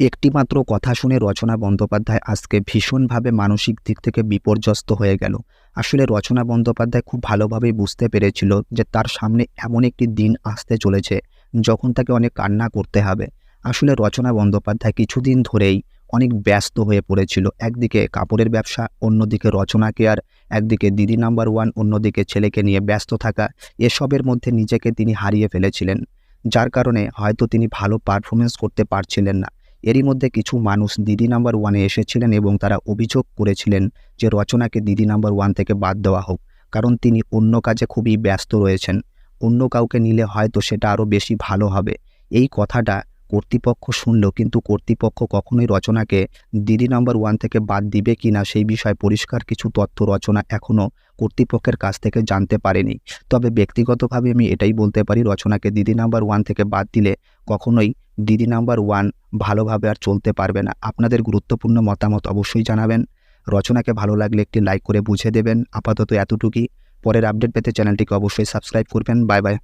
একটিমাত্র কথা শুনে রচনা বন্দ্যোপাধ্যায় আজকে ভীষণভাবে মানসিক দিক থেকে বিপর্যস্ত হয়ে গেল। আসলে রচনা বন্দ্যোপাধ্যায় খুব ভালোভাবেই বুঝতে পেরেছিল যে তার সামনে এমন একটি দিন আসতে চলেছে, যখন তাকে অনেক কান্না করতে হবে। আসলে রচনা বন্দ্যোপাধ্যায় কিছুদিন ধরেই অনেক ব্যস্ত হয়ে পড়েছিল। একদিকে কাপড়ের ব্যবসা, অন্যদিকে রচনা কেয়ার, একদিকে দিদি নাম্বার ওয়ান, অন্যদিকে ছেলেকে নিয়ে ব্যস্ত থাকা, এসবের মধ্যে নিজেকে তিনি হারিয়ে ফেলেছিলেন। যার কারণে হয়তো তিনি ভালো পারফরমেন্স করতে পারছিলেন না। এরই মধ্যে কিছু মানুষ দিদি নাম্বার ওয়ানে এসেছিলেন এবং তারা অভিযোগ করেছিলেন যে রচনাকে দিদি নাম্বার ওয়ান থেকে বাদ দেওয়া হোক, কারণ তিনি অন্য কাজে খুবই ব্যস্ত রয়েছেন। অন্য কাউকে নিলে হয়তো সেটা আরও বেশি ভালো হবে। এই কথাটা কর্তৃপক্ষ শুনল, কিন্তু কর্তৃপক্ষ কখনোই রচনাকে দিদি নাম্বার ওয়ান থেকে বাদ দিবে কি না সেই বিষয়ে পরিষ্কার কিছু তথ্য রচনা এখনও কর্তৃপক্ষের কাছ থেকে জানতে পারেনি। তবে ব্যক্তিগতভাবে আমি এটাই বলতে পারি, রচনাকে দিদি নাম্বার ওয়ান থেকে বাদ দিলে কখনোই দিদি নাম্বার ওয়ান ভালোভাবে আর চলতে পারবে না। আপনাদের গুরুত্বপূর্ণ মতামত অবশ্যই জানাবেন। রচনাকে ভালো লাগলে একটি লাইক করে বুঝে দেবেন। আপাতত এতটুকুই। পরের আপডেট পেতে চ্যানেলটিকে অবশ্যই সাবস্ক্রাইব করবেন। Bye bye.